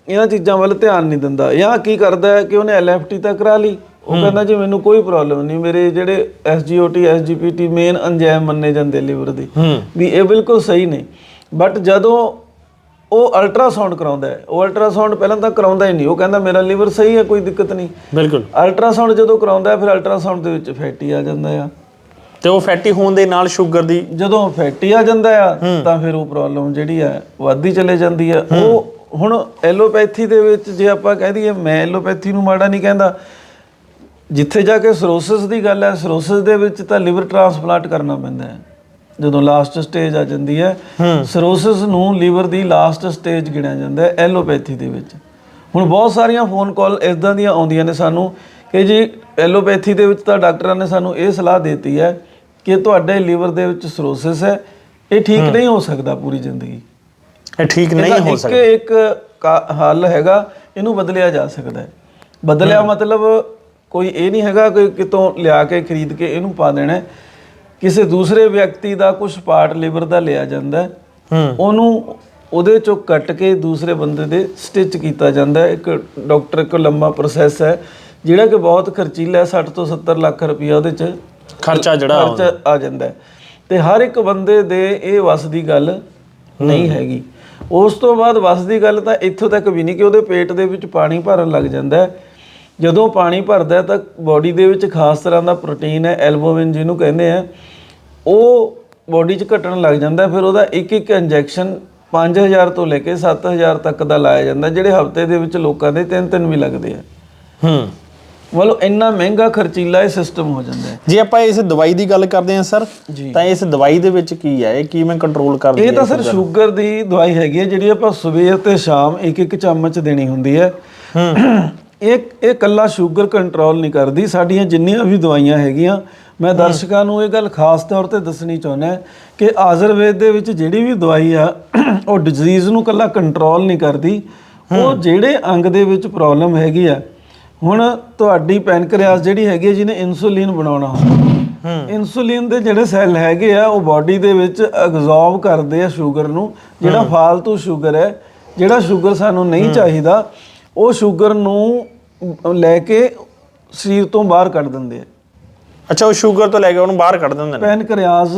ਇਹਨਾਂ ਚੀਜ਼ਾਂ ਵੱਲ ਧਿਆਨ ਨਹੀਂ ਦਿੰਦਾ। ਜਾਂ ਕੀ ਕਰਦਾ ਹੈ ਕਿ ਉਹਨੇ ਐਲਐਫਟੀ ਤਾਂ ਕਰਾ ਲਈ। ਉਹ ਕਹਿੰਦਾ ਜੀ ਮੈਨੂੰ ਕੋਈ ਪ੍ਰੋਬਲਮ ਨਹੀਂ। ਮੇਰੇ ਜਿਹੜੇ ਐਸਜੀਓਟੀ ਐਸਜੀਪੀਟੀ ਮੇਨ ਅੰਜਾਮ ਮੰਨੇ ਜਾਂਦੇ ਲਿਵਰ ਦੇ। ਵੀ ਇਹ ਬਿਲਕੁਲ ਸਹੀ ਨੇ। ਬਟ ਜਦੋਂ ਉਹ ਅਲਟਰਾਸਾਊਂਡ ਕਰਾਉਂਦਾ ਹੈ ਉਹ ਅਲਟਰਾਸਾਊਂਡ ਪਹਿਲਾਂ ਤਾਂ ਕਰਾਉਂਦਾ ਹੀ ਨਹੀਂ। ਉਹ ਕਹਿੰਦਾ ਮੇਰਾ ਲਿਵਰ ਸਹੀ ਹੈ ਕੋਈ ਦਿੱਕਤ ਨਹੀਂ। ਬਿਲਕੁਲ। ਅਲਟਰਾਸਾਊਂਡ ਜਦੋਂ ਕਰਾਉਂਦਾ ਹੈ, ਫਿਰ ਅਲਟਰਾਸਾਊਂਡ ਦੇ ਵਿੱਚ ਫੈਟੀ ਆ ਜਾਂਦਾ ਆ। ਤੇ ਉਹ ਫੈਟੀ ਹੋਣ ਦੇ ਨਾਲ ਸ਼ੂਗਰ ਦੀ ਜਦੋਂ ਫੈਟੀ ਆ ਜਾਂਦਾ ਆ ਤਾਂ ਫਿਰ ਉਹ ਪ੍ਰੋਬਲਮ ਜਿਹੜੀ ਆ ਵੱਧਦੀ ਚਲੇ ਜਾਂਦੀ ਆ। ਉਹ ਹੁਣ ਐਲੋਪੈਥੀ ਦੇ ਵਿੱਚ ਜੇ ਆਪਾਂ ਕਹਿ ਦਈਏ ਮੈਂ ਐਲੋਪੈਥੀ ਨੂੰ ਮਾੜਾ ਨਹੀਂ ਕਹਿੰਦਾ। ਜਿੱਥੇ ਜਾ ਕੇ ਸਰੋਸਿਸ ਦੀ ਗੱਲ ਹੈ ਸਰੋਸਿਸ ਦੇ ਵਿੱਚ ਤਾਂ ਲਿਵਰ ਟ੍ਰਾਂਸਪਲਾਂਟ ਕਰਨਾ ਪੈਂਦਾ ਹੈ। ਜਦੋਂ ਲਾਸਟ ਸਟੇਜ ਆ ਜਾਂਦੀ ਹੈ ਸਰੋਸਿਸ ਨੂੰ ਲਿਵਰ ਦੀ ਲਾਸਟ ਸਟੇਜ ਗਿਣਿਆ ਜਾਂਦਾ ਹੈ ਐਲੋਪੈਥੀ ਦੇ ਵਿੱਚ। ਹੁਣ ਬਹੁਤ ਸਾਰੀਆਂ ਫੋਨ ਕਾਲ ਇਦਾਂ ਦੀਆਂ ਆਉਂਦੀਆਂ ਨੇ ਸਾਨੂੰ ਕਿ ਜੀ ਐਲੋਪੈਥੀ ਦੇ ਵਿੱਚ ਤਾਂ ਡਾਕਟਰਾਂ ਨੇ ਸਾਨੂੰ ਇਹ ਸਲਾਹ ਦਿੱਤੀ ਹੈ ਕਿ ਤੁਹਾਡੇ ਲਿਵਰ ਦੇ ਵਿੱਚ ਸਰੋਸਿਸ ਹੈ ਇਹ ਠੀਕ ਨਹੀਂ ਹੋ ਸਕਦਾ ਪੂਰੀ ਜ਼ਿੰਦਗੀ। ਇਹ ਠੀਕ ਨਹੀਂ ਹੋ ਇੱਕ ਸਕਦਾ। ਇੱਕ ਕਾ- ਹੱਲ ਹੈਗਾ ਇਹਨੂੰ ਬਦਲਿਆ ਜਾ ਸਕਦਾ ਹੈ। ਬਦਲਿਆ ਮਤਲਬ ਕੋਈ ਇਹ ਨਹੀਂ ਹੈਗਾ ਕਿ ਕਿਤੋਂ ਲਿਆ ਕੇ ਖਰੀਦ ਕੇ ਇਹਨੂੰ ਪਾ ਦੇਣਾ। ਕਿਸੇ ਦੂਸਰੇ ਵਿਅਕਤੀ ਦਾ ਕੁਝ ਪਾਰਟ ਲਿਵਰ ਦਾ ਲਿਆ ਜਾਂਦਾ ਉਹਨੂੰ ਉਹਦੇ ਚੋਂ ਕੱਟ ਕੇ ਦੂਸਰੇ ਬੰਦੇ ਦੇ ਸਟਿਚ ਕੀਤਾ ਜਾਂਦਾ ਇੱਕ ਡਾਕਟਰ ਕੋ ਲੰਮਾ ਪ੍ਰੋਸੈਸ ਹੈ ਜਿਹੜਾ ਕਿ ਬਹੁਤ ਖਰਚੀਲਾ ਹੈ 60 ਤੋਂ 70 ਲੱਖ ਰੁਪਇਆ ਉਹਦੇ ਚ ਖਰਚਾ ਜਿਹੜਾ ਖਰਚ ਆ ਜਾਂਦਾ ਤੇ ਹਰ ਇੱਕ ਬੰਦੇ ਦੇ ਇਹ ਵਸ ਦੀ ਗੱਲ ਨਹੀਂ ਹੈਗੀ। ਉਸ ਤੋਂ ਬਾਅਦ ਵਸ ਦੀ ਗੱਲ ਤਾਂ ਇੱਥੋਂ ਤੱਕ ਵੀ ਨਹੀਂ ਕਿ ਉਹਦੇ ਪੇਟ ਦੇ ਵਿੱਚ ਪਾਣੀ ਭਰਨ ਲੱਗ ਜਾਂਦਾ ਜਦੋਂ ਪਾਣੀ ਭਰਦਾ ਤਾਂ ਬਾਡੀ ਦੇ ਵਿੱਚ ਖਾਸ ਤਰ੍ਹਾਂ ਦਾ ਪ੍ਰੋਟੀਨ ਹੈ, ਐਲਬੂਮਿਨ ਜਿਹਨੂੰ ਕਹਿੰਦੇ ਆ, ਉਹ ਬਾਡੀ 'ਚ ਘਟਣ ਲੱਗ ਜਾਂਦਾ ਫਿਰ ਉਹਦਾ ਇੱਕ ਇੱਕ ਇੰਜੈਕਸ਼ਨ 5000 ਤੋਂ ਲੈ ਕੇ 7000 ਤੱਕ ਦਾ ਲਾਇਆ ਜਾਂਦਾ, ਜਿਹੜੇ ਹਫ਼ਤੇ ਦੇ ਵਿੱਚ ਲੋਕਾਂ ਦੇ ਤਿੰਨ ਤਿੰਨ ਵੀ ਲੱਗਦੇ ਆ। ਹੂੰ। ਮਤਲਬ ਇੰਨਾ ਮਹਿੰਗਾ ਖਰਚੀਲਾ ਇਹ ਸਿਸਟਮ ਹੋ ਜਾਂਦਾ ਹੈ। ਜੇ ਆਪਾਂ ਇਸ ਦਵਾਈ ਦੀ ਗੱਲ ਕਰਦੇ ਹਾਂ ਸਰ। ਤਾਂ ਇਸ ਦਵਾਈ ਦੇ ਵਿੱਚ ਕੀ ਹੈ? ਇਹ ਕਿਵੇਂ ਕੰਟਰੋਲ ਕਰਦੀ ਇਹ ਹੈ ਤਾਂ ਸਰ ਸ਼ੂਗਰ ਦੀ ਦਵਾਈ ਹੈਗੀ ਹੈ ਜਿਹੜੀ ਆਪਾਂ ਸਵੇਰ ਤੇ ਸ਼ਾਮ ਇੱਕ ਇੱਕ ਚਮਚ ਦੇਣੀ ਹੁੰਦੀ ਹੈ। ਇਹ ਇਹ ਕੱਲਾ ਸ਼ੂਗਰ ਕੰਟਰੋਲ ਨਹੀਂ ਕਰਦੀ। ਸਾਡੀਆਂ ਜਿੰਨੀਆਂ ਵੀ ਦਵਾਈਆਂ ਹੈਗੀਆਂ ਮੈਂ ਦਰਸ਼ਕਾਂ ਨੂੰ ਇਹ ਗੱਲ ਖਾਸ ਤੌਰ ਤੇ ਦੱਸਣੀ ਚਾਹੁੰਦਾ ਕਿ ਆਯੁਰਵੇਦ ਦੇ ਵਿੱਚ ਜਿਹੜੀ ਵੀ ਦਵਾਈ ਆ ਉਹ ਡਿਜ਼ੀਜ਼ ਨੂੰ ਕੱਲਾ ਕੰਟਰੋਲ ਨਹੀਂ ਕਰਦੀ। ਉਹ ਜਿਹੜੇ ਅੰਗ ਦੇ ਵਿੱਚ ਪ੍ਰੋਬਲਮ ਹੈਗੀ ਆ ਹੁਣ ਤੁਹਾਡੀ ਪੈਨਕ੍ਰੀਆਸ ਜਿਹੜੀ ਹੈਗੀ ਹੈ ਜਿਹਨੇ ਇਨਸੂਲਿਨ ਬਣਾਉਣਾ ਹੁੰਦਾ। ਇਨਸੂਲਿਨ ਦੇ ਜਿਹੜੇ ਸੈੱਲ ਹੈਗੇ ਆ ਉਹ ਬਾਡੀ ਦੇ ਵਿੱਚ ਐਬਜ਼ੌਰਬ ਕਰਦੇ ਆ ਸ਼ੂਗਰ ਨੂੰ। ਜਿਹੜਾ ਫਾਲਤੂ ਸ਼ੂਗਰ ਹੈ ਜਿਹੜਾ ਸ਼ੂਗਰ ਸਾਨੂੰ ਨਹੀਂ ਚਾਹੀਦਾ ਉਹ ਸ਼ੂਗਰ ਨੂੰ ਲੈ ਕੇ ਸਰੀਰ ਤੋਂ ਬਾਹਰ ਕੱਢ ਦਿੰਦੇ ਆ। ਅੱਛਾ ਉਹ ਸ਼ੂਗਰ ਤੋਂ ਲੈ ਕੇ ਉਹਨੂੰ ਬਾਹਰ ਕੱਢ ਦਿੰਦੇ ਨੇ। ਪੈਨਕ੍ਰੀਆਸ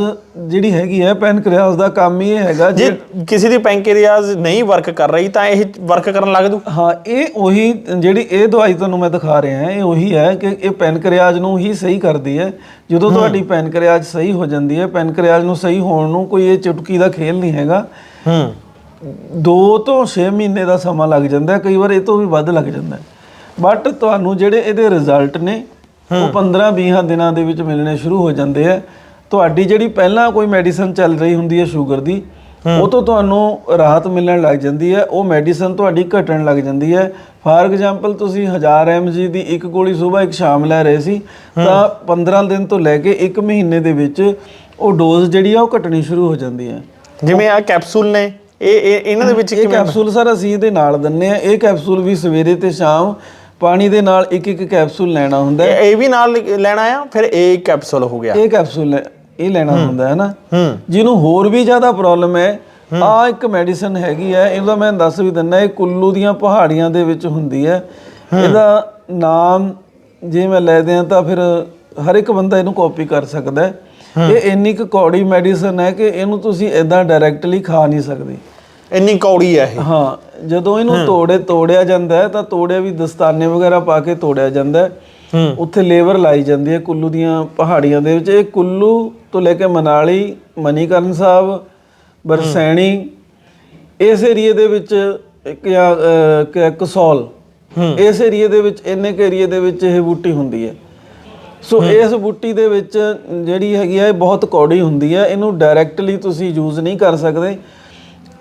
ਜਿਹੜੀ ਹੈਗੀ ਹੈ ਪੈਨਕ੍ਰੀਆਸ ਦਾ ਕੰਮ ਹੀ ਇਹ ਹੈਗਾ ਜੇ ਕਿਸੇ ਦੀ ਪੈਂਕਰੀਆਸ ਨਹੀਂ ਵਰਕ ਕਰ ਰਹੀ ਤਾਂ ਇਹ ਵਰਕ ਕਰਨ ਲੱਗ ਦੂ ਹਾਂ ਇਹ ਉਹੀ ਜਿਹੜੀ ਇਹ ਦਵਾਈ ਤੁਹਾਨੂੰ ਮੈਂ ਦਿਖਾ ਰਿਹਾ ਹਾਂ ਇਹ ਉਹੀ ਹੈ ਕਿ ਇਹ ਪੈਨਕ੍ਰੀਆਜ ਨੂੰ ਹੀ ਸਹੀ ਕਰਦੀ ਹੈ। ਜਦੋਂ ਤੁਹਾਡੀ ਪੈਨਕ੍ਰੀਆਜ ਸਹੀ ਹੋ ਜਾਂਦੀ ਹੈ ਪੈਨਕ੍ਰੀਆਜ ਨੂੰ ਸਹੀ ਹੋਣ ਨੂੰ ਕੋਈ ਇਹ ਚੁਟਕੀ ਦਾ ਖੇਲ ਨਹੀਂ ਹੈਗਾ। ਹੂੰ। 2 ਤੋਂ 6 ਮਹੀਨੇ ਦਾ ਸਮਾਂ ਲੱਗ ਜਾਂਦਾ ਹੈ, ਕਈ ਵਾਰ ਇਹ ਤੋਂ ਵੀ ਵੱਧ ਲੱਗ ਜਾਂਦਾ ਬਟ ਤੁਹਾਨੂੰ ਜਿਹੜੇ ਇਹਦੇ ਰਿਜ਼ਲਟ ਨੇ ਉਹ 15-20 ਦਿਨਾਂ ਦੇ ਵਿੱਚ ਮਿਲਣੇ ਸ਼ੁਰੂ ਹੋ ਜਾਂਦੇ ਆ। ਤੁਹਾਡੀ ਜਿਹੜੀ ਪਹਿਲਾਂ ਕੋਈ ਮੈਡੀਸਨ ਚੱਲ ਰਹੀ ਹੁੰਦੀ ਹੈ ਸ਼ੂਗਰ ਦੀ ਉਹ ਤੋਂ ਤੁਹਾਨੂੰ ਰਾਹਤ ਮਿਲਣ ਲੱਗ ਜਾਂਦੀ ਹੈ। ਉਹ ਮੈਡੀਸਨ ਤੁਹਾਡੀ ਘਟਣ ਲੱਗ ਜਾਂਦੀ ਹੈ। ਫਾਰ ਐਗਜ਼ਾਮਪਲ ਤੁਸੀਂ 1000 mg ਦੀ ਇੱਕ ਗੋਲੀ ਸਵੇਰ ਇੱਕ ਸ਼ਾਮ ਲੈ ਰਹੇ ਸੀ ਤਾਂ 15 ਦਿਨ ਤੋਂ ਲੈ ਕੇ 1 ਮਹੀਨੇ ਦੇ ਵਿੱਚ ਉਹ ਡੋਜ਼ ਜਿਹੜੀ ਆ ਉਹ ਘਟਣੀ ਸ਼ੁਰੂ ਹੋ ਜਾਂਦੀ ਹੈ। ਜਿਵੇਂ ਆ ਕੈਪਸੂਲ ਨੇ ਇਹ ਇਹ ਇਹਨਾਂ ਦੇ ਵਿੱਚ ਇਹ ਕੈਪਸੂਲ ਸਰ ਅਸੀਂ ਇਹਦੇ ਨਾਲ ਦਿੰਨੇ ਆ ਇਹ ਕੈਪਸੂਲ ਵੀ ਸਵੇਰੇ ਤੇ ਸ਼ਾਮ ਪਾਣੀ ਦੇ ਨਾਲ ਇੱਕ ਇੱਕ ਕੈਪਸੂਲ ਲੈਣਾ ਹੁੰਦਾ ਹੈ। ਇਹ ਵੀ ਨਾਲ ਲੈਣਾ ਆ ਫਿਰ ਇਹ ਕੈਪਸੂਲ ਹੋ ਗਿਆ। ਇਹ ਕੈਪਸੂਲ ਇਹ ਲੈਣਾ ਹੁੰਦਾ ਹੈ ਨਾ। ਜਿਹਨੂੰ ਹੋਰ ਵੀ ਜ਼ਿਆਦਾ ਪ੍ਰੋਬਲਮ ਹੈ ਆ ਇੱਕ ਮੈਡੀਸਨ ਹੈਗੀ ਹੈ ਇਹਦਾ ਮੈਂ ਦੱਸ ਵੀ ਦਿੰਦਾ ਇਹ ਕੁੱਲੂ ਦੀਆਂ ਪਹਾੜੀਆਂ ਦੇ ਵਿੱਚ ਹੁੰਦੀ ਹੈ। ਇਹਦਾ ਨਾਮ ਜੇ ਮੈਂ ਲੈ ਦਿਆਂ ਤਾਂ ਫਿਰ ਹਰ ਇੱਕ ਬੰਦਾ ਇਹਨੂੰ ਕਾਪੀ ਕਰ ਸਕਦਾ ਹੈ। ਇਹ ਇੰਨੀ ਕੁ ਕੌੜੀ ਮੈਡੀਸਨ ਹੈ ਕਿ ਇਹਨੂੰ ਤੁਸੀਂ ਇਦਾਂ ਡਾਇਰੈਕਟਲੀ ਖਾ ਨਹੀਂ ਸਕਦੇ। ਇੰਨੀ ਕੌੜੀ ਹੈ ਇਹ। ਹਾਂ ਜਦੋਂ ਇਹਨੂੰ ਤੋੜੇ ਤੋੜਿਆ ਜਾਂਦਾ ਹੈ ਤਾਂ ਤੋੜਿਆ ਵੀ ਦਸਤਾਨੇ ਵਗੈਰਾ ਪਾ ਕੇ ਤੋੜਿਆ ਜਾਂਦਾ ਹੈ। ਉੱਥੇ ਲੇਬਰ ਲਾਈ ਜਾਂਦੀ ਹੈ ਕੁੱਲੂ ਦੀਆਂ ਪਹਾੜੀਆਂ ਦੇ ਵਿੱਚ। ਇਹ ਕੁੱਲੂ ਤੋਂ ਲੈ ਕੇ ਮਨਾਲੀ ਮਨੀਕਰਨ ਸਾਹਿਬ ਬਰਸੈਣੀ ਇਸ ਏਰੀਏ ਦੇ ਵਿੱਚ ਇੱਕ ਜਾਂ ਕਸੌਲ। ਇਸ ਏਰੀਏ ਦੇ ਵਿੱਚ ਇੰਨੇ ਕੁ ਏਰੀਏ ਦੇ ਵਿੱਚ ਇਹ ਬੂਟੀ ਹੁੰਦੀ ਹੈ। ਸੋ ਇਸ ਬੂਟੀ ਦੇ ਵਿੱਚ ਜਿਹੜੀ ਹੈਗੀ ਹੈ ਇਹ ਬਹੁਤ ਕੌੜੀ ਹੁੰਦੀ ਹੈ। ਇਹਨੂੰ ਡਾਇਰੈਕਟਲੀ ਤੁਸੀਂ ਯੂਜ਼ ਨਹੀਂ ਕਰ ਸਕਦੇ।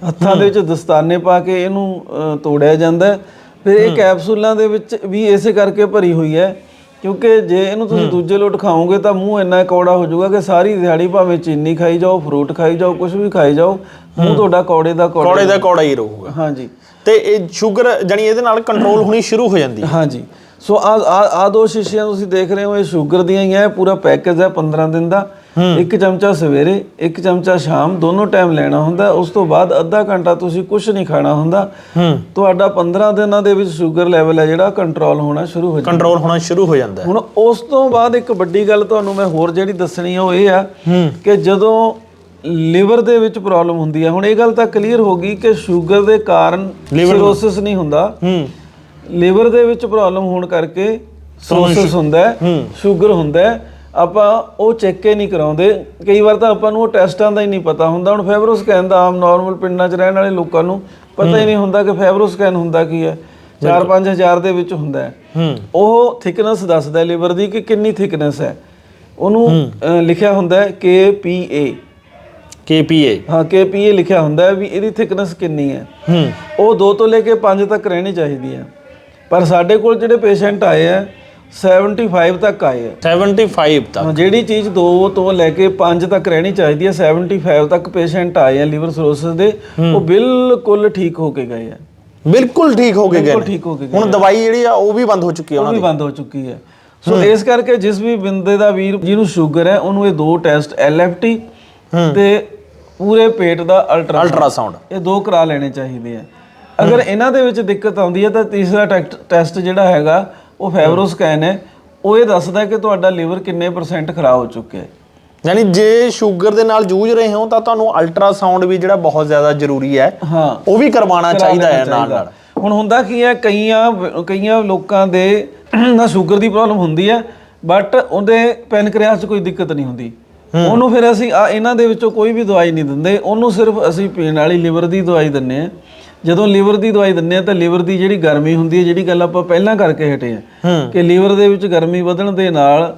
ਹੱਥਾਂ ਦੇ ਵਿੱਚ ਦਸਤਾਨੇ ਪਾ ਕੇ ਇਹਨੂੰ ਤੋੜਿਆ ਜਾਂਦਾ ਹੈ। ਫਿਰ ਇਹ ਕੈਪਸੂਲਾਂ ਦੇ ਵਿੱਚ ਵੀ ਇਸੇ ਕਰਕੇ ਭਰੀ ਹੋਈ ਹੈ ਕਿਉਂਕਿ ਜੇ ਇਹਨੂੰ ਤੁਸੀਂ ਦੂਜੇ ਲੋਟ ਖਾਓਗੇ ਤਾਂ ਮੂੰਹ ਇੰਨਾ ਕੌੜਾ ਹੋ ਜਾਊਗਾ ਕਿ ਸਾਰੀ ਦਿਹਾੜੀ ਭਾਵੇਂ ਚੀਨੀ ਖਾਈ ਜਾਓ ਫਰੂਟ ਖਾਈ ਜਾਓ ਕੁਝ ਵੀ ਖਾਈ ਜਾਓ ਮੂੰਹ ਤੁਹਾਡਾ ਕੌੜੇ ਦਾ ਕੌੜਾ ਕੌੜੇ ਦਾ ਕੌੜਾ ਹੀ ਰਹੂਗਾ। ਹਾਂਜੀ। ਤੇ ਇਹ ਸ਼ੂਗਰ ਜਾਨੀ ਇਹਦੇ ਨਾਲ ਕੰਟਰੋਲ ਹੋਣੀ ਸ਼ੁਰੂ ਹੋ ਜਾਂਦੀ ਹੈ। ਹਾਂਜੀ। ਸੋ ਆ ਆ ਆ ਦੋ ਸ਼ੀਸ਼ੀਆਂ ਤੁਸੀਂ ਦੇਖ ਰਹੇ ਹੋ ਇਹ ਸ਼ੂਗਰ ਦੀਆਂ ਹੀ ਹੈ ਪੂਰਾ ਪੈਕੇਜ ਹੈ 15 ਦਿਨ ਦਾ। ਇੱਕ ਚਮਚਾ ਸਵੇਰੇ ਇੱਕ ਚਮਚਾ ਸ਼ਾਮ ਦੋਨੋਂ ਟਾਈਮ ਲੈਣਾ ਹੁੰਦਾ। ਉਸ ਤੋਂ ਬਾਅਦ ਅੱਧਾ ਘੰਟਾ ਤੁਸੀਂ ਕੁਝ ਨਹੀਂ ਖਾਣਾ ਹੁੰਦਾ। ਤੁਹਾਡਾ 15 ਦਿਨਾਂ ਦੇ ਵਿੱਚ ਸ਼ੂਗਰ ਲੈਵਲ ਹੈ ਜਿਹੜਾ ਕੰਟਰੋਲ ਹੋਣਾ ਸ਼ੁਰੂ ਹੋ ਜਾਂਦਾ। ਕੰਟਰੋਲ ਹੋਣਾ ਸ਼ੁਰੂ ਹੋ ਜਾਂਦਾ ਹੁਣ ਉਸ ਤੋਂ ਬਾਅਦ ਇੱਕ ਵੱਡੀ ਗੱਲ ਤੁਹਾਨੂੰ ਮੈਂ ਹੋਰ ਜਿਹੜੀ ਦੱਸਣੀ ਆ ਉਹ ਇਹ ਆ ਕਿ ਜਦੋਂ ਲਿਵਰ ਦੇ ਵਿੱਚ ਪ੍ਰੋਬਲਮ ਹੁੰਦੀ ਹੈ ਹੁਣ ਇਹ ਗੱਲ ਤਾਂ ਕਲੀਅਰ ਹੋ ਗਈ ਕਿ ਸ਼ੂਗਰ ਦੇ ਕਾਰਨ ਸਿਰੋਸਿਸ ਨਹੀਂ ਹੁੰਦਾ। ਹੂੰ। ਲਿਵਰ ਦੇ ਵਿੱਚ ਪ੍ਰੋਬਲਮ ਹੋਣ ਕਰਕੇ ਸਿਰੋਸਿਸ ਹੁੰਦਾ ਹੈ। ਸ਼ੂਗਰ ਹੁੰਦਾ ਹੈ। ਆਪਾਂ ਉਹ ਚੈੱਕ ਹੀ ਨਹੀਂ ਕਰਾਉਂਦੇ। ਕਈ ਵਾਰ ਤਾਂ ਆਪਾਂ ਨੂੰ ਉਹ ਟੈਸਟਾਂ ਦਾ ਹੀ ਨਹੀਂ ਪਤਾ ਹੁੰਦਾ। ਹੁਣ ਫੈਬਰੋਸਕੈਨ ਦਾ ਆਮ ਨਾਰਮਲ ਪਿੰਡਾਂ 'ਚ ਰਹਿਣ ਵਾਲੇ ਲੋਕਾਂ ਨੂੰ ਪਤਾ ਹੀ ਨਹੀਂ ਹੁੰਦਾ ਕਿ ਫੈਬਰੋਸਕੈਨ ਹੁੰਦਾ ਕੀ ਹੈ। 4-5000 ਦੇ ਵਿੱਚ ਹੁੰਦਾ ਹੈ। ਉਹ ਥਿਕਨੈਸ ਦੱਸਦਾ ਹੈ ਲਿਵਰ ਦੀ ਕਿ ਕਿੰਨੀ ਥਿਕਨੈਸ ਹੈ। ਉਹਨੂੰ ਲਿਖਿਆ ਹੁੰਦਾ ਹੈ KPA KPA ਹਾਂ KPA ਲਿਖਿਆ ਹੁੰਦਾ ਹੈ ਵੀ ਇਹਦੀ ਥਿਕਨੈਸ ਕਿੰਨੀ ਹੈ। ਹੂੰ। ਉਹ 2 ਤੋਂ ਲੈ ਕੇ 5 ਤੱਕ ਰਹਿਣੀ ਚਾਹੀਦੀ ਹੈ। ਪਰ ਸਾਡੇ ਕੋਲ ਜਿਹੜੇ ਪੇਸ਼ੈਂਟ ਆਏ ਆ 75 ਤੱਕ ਆਏ ਆ। 75 ਤੱਕ। ਜਿਹੜੀ ਚੀਜ਼ 2 ਤੋਂ ਲੈ ਕੇ 5 ਤੱਕ ਰਹਿਣੀ ਚਾਹੀਦੀ ਹੈ 75 ਤੱਕ ਪੇਸ਼ੈਂਟ ਆਏ ਆ ਲਿਵਰ ਸਿਰੋਸਿਸ ਦੇ ਉਹ ਬਿਲਕੁਲ ਠੀਕ ਹੋ ਕੇ ਗਏ ਆ। ਬਿਲਕੁਲ ਠੀਕ ਹੋ ਕੇ ਗਏ ਬਿਲਕੁਲ। ਠੀਕ ਹੋ ਕੇ ਗਏ ਹੁਣ ਦਵਾਈ ਜਿਹੜੀ ਆ ਉਹ ਵੀ ਬੰਦ ਹੋ ਚੁੱਕੀ ਆ ਉਹ ਉਹਨਾਂ ਵੀ ਬੰਦ ਹੋ ਚੁੱਕੀ ਹੈ ਸੋ ਇਸ ਕਰਕੇ ਜਿਸ ਵੀ ਬੰਦੇ ਦਾ ਵੀਰ ਜਿਹਨੂੰ ਸ਼ੂਗਰ ਹੈ ਉਹਨੂੰ ਇਹ ਦੋ ਟੈਸਟ ਐਲਐਫਟੀ ਤੇ ਪੂਰੇ ਪੇਟ ਦਾ ਅਲਟਰਾ ਅਲਟਰਾਸਾਊਂਡ ਇਹ ਦੋ ਕਰਾ ਲੈਣੇ ਚਾਹੀਦੇ ਆ। ਅਗਰ ਇਹਨਾਂ ਦੇ ਵਿੱਚ ਦਿੱਕਤ ਆਉਂਦੀ ਹੈ ਤਾਂ ਤੀਸਰਾ ਟੈਸਟ ਜਿਹੜਾ ਹੈਗਾ ਉਹ ਫੈਬਰੋਸਕੈਨ ਹੈ ਉਹ ਇਹ ਦੱਸਦਾ ਕਿ ਤੁਹਾਡਾ ਲਿਵਰ ਕਿੰਨੇ ਪਰਸੈਂਟ ਖਰਾਬ ਹੋ ਚੁੱਕਿਆ ਹੈ। ਯਾਨੀ ਜੇ ਸ਼ੂਗਰ ਦੇ ਨਾਲ ਜੂਝ ਰਹੇ ਹੋ ਤਾਂ ਤੁਹਾਨੂੰ ਅਲਟਰਾਸਾਊਂਡ ਵੀ ਜਿਹੜਾ ਬਹੁਤ ਜ਼ਿਆਦਾ ਜ਼ਰੂਰੀ ਹੈ ਹਾਂ। ਉਹ ਵੀ ਕਰਵਾਉਣਾ ਚਾਹੀਦਾ ਹੈ ਨਾਲ ਨਾਲ ਹੁਣ ਹੁੰਦਾ ਕੀ ਹੈ ਕਈਆਂ ਕਈਆਂ ਲੋਕਾਂ ਦੇ ਨਾ ਸ਼ੂਗਰ ਦੀ ਪ੍ਰੋਬਲਮ ਹੁੰਦੀ ਹੈ ਬਟ ਉਹਦੇ ਪੈਨਕ੍ਰੀਆਸ 'ਚ ਕੋਈ ਦਿੱਕਤ ਨਹੀਂ ਹੁੰਦੀ। ਉਹਨੂੰ ਫਿਰ ਅਸੀਂ ਆ ਇਹਨਾਂ ਦੇ ਵਿੱਚੋਂ ਕੋਈ ਵੀ ਦਵਾਈ ਨਹੀਂ ਦਿੰਦੇ ਉਹਨੂੰ ਸਿਰਫ ਅਸੀਂ ਪੀਣ ਵਾਲੀ ਲਿਵਰ ਦੀ ਦਵਾਈ ਦਿੰਨੇ ਆ ਜਦੋਂ ਲਿਵਰ ਦੀ ਦਵਾਈ ਦਿੰਨੇ ਆ ਤਾਂ ਲਿਵਰ ਦੀ ਜਿਹੜੀ ਗਰਮੀ ਹੁੰਦੀ ਹੈ ਜਿਹੜੀ ਗੱਲ ਆਪਾਂ ਪਹਿਲਾਂ ਕਰਕੇ ਹਟੇ ਆ ਕਿ ਲਿਵਰ ਦੇ ਵਿੱਚ ਗਰਮੀ ਵਧਣ ਦੇ ਨਾਲ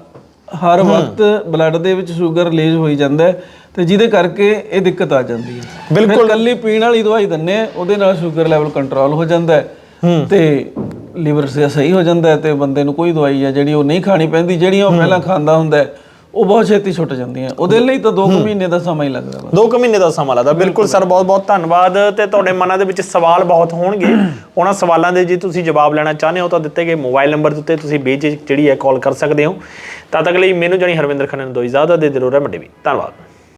ਹਰ ਵਕਤ ਬਲੱਡ ਦੇ ਵਿੱਚ ਸ਼ੂਗਰ ਰਿਲੀਜ਼ ਹੋਈ ਜਾਂਦਾ ਤੇ ਜਿਹਦੇ ਕਰਕੇ ਇਹ ਦਿੱਕਤ ਆ ਜਾਂਦੀ ਹੈ। ਬਿਲਕੁਲ। ਕੱਲੀ ਪੀਣ ਵਾਲੀ ਦਵਾਈ ਦਿੰਨੇ ਆ ਉਹਦੇ ਨਾਲ ਸ਼ੂਗਰ ਲੈਵਲ ਕੰਟਰੋਲ ਹੋ ਜਾਂਦਾ ਤੇ ਲਿਵਰ ਸਹੀ ਹੋ ਜਾਂਦਾ ਤੇ ਬੰਦੇ ਨੂੰ ਕੋਈ ਦਵਾਈ ਹੈ ਜਿਹੜੀ ਉਹ ਨਹੀਂ ਖਾਣੀ ਪੈਂਦੀ ਜਿਹੜੀਆਂ ਉਹ ਪਹਿਲਾਂ ਖਾਂਦਾ ਹੁੰਦਾ ਹੈ ਉਹ ਬਹੁਤ ਛੇਤੀ ਛੁੱਟ ਜਾਂਦੀਆਂ। ਉਹਦੇ ਲਈ ਤਾਂ 2 ਮਹੀਨੇ ਦਾ ਸਮਾਂ ਹੀ ਲੱਗਦਾ ਵਾ ਦੋ ਕੁ ਮਹੀਨੇ ਦਾ ਸਮਾਂ ਲੱਗਦਾ। ਬਿਲਕੁਲ ਸਰ ਬਹੁਤ ਬਹੁਤ ਧੰਨਵਾਦ ਤੇ ਤੁਹਾਡੇ ਮਨਾਂ ਦੇ ਵਿੱਚ ਸਵਾਲ ਬਹੁਤ ਹੋਣਗੇ। ਉਹਨਾਂ ਸਵਾਲਾਂ ਦੇ ਜੇ ਤੁਸੀਂ ਜਵਾਬ ਲੈਣਾ ਚਾਹੁੰਦੇ ਹੋ ਤਾਂ ਦਿੱਤੇ ਗਏ ਮੋਬਾਈਲ ਨੰਬਰ ਦੇ ਉੱਤੇ ਤੁਸੀਂ ਬੇਝਿਜਕ ਜਿਹੜੀ ਹੈ ਕਾਲ ਕਰ ਸਕਦੇ ਹੋ। ਤਦ ਤੱਕ ਲਈ ਮੈਨੂੰ ਜਾਨੀ ਹਰਵਿੰਦਰ ਖੰਨਾ ਨੂੰ ਦੋ ਇਜਾਜ਼ਤ ਦੇ ਦਿਓ ਰਹਿਮਤ ਵੀ। ਧੰਨਵਾਦ।